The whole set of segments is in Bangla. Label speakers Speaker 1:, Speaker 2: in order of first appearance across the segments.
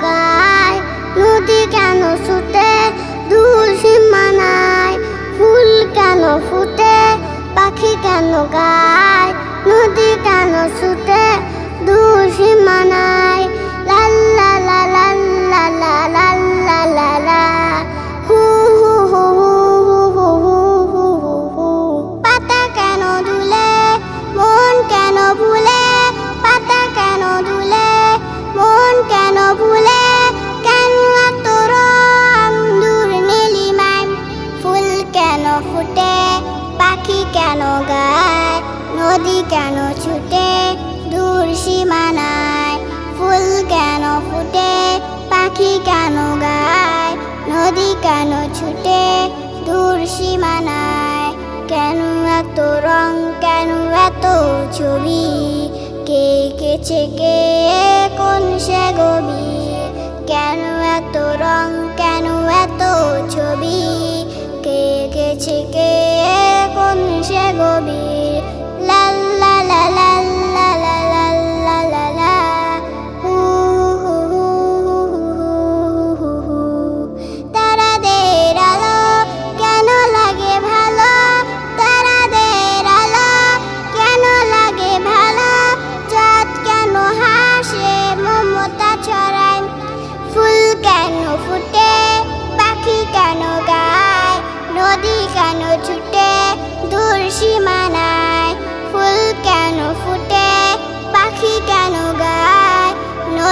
Speaker 1: গায় নদী কেন ছুটে দুল সীমানায় ফুল কেন ফুটে পাখি কেন গায়? কেন ফুটে? পাখি কেন গায়? নদী কেন ছুটে? দূর সীমানায় ফুল কেন ফুটে? পাখি কেন গায়? নদী কেন ছুটে? দূর সীমানায় কেন এত রং? কেন এত ছবি? কে কেছে কে? কোন সে গবি কেন এত রং? কেন এত ছবি? ঝেঁকে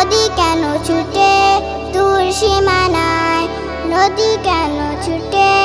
Speaker 1: নদী কেন ছুটে? দূর সীমানায় নদী কেন ছুটে?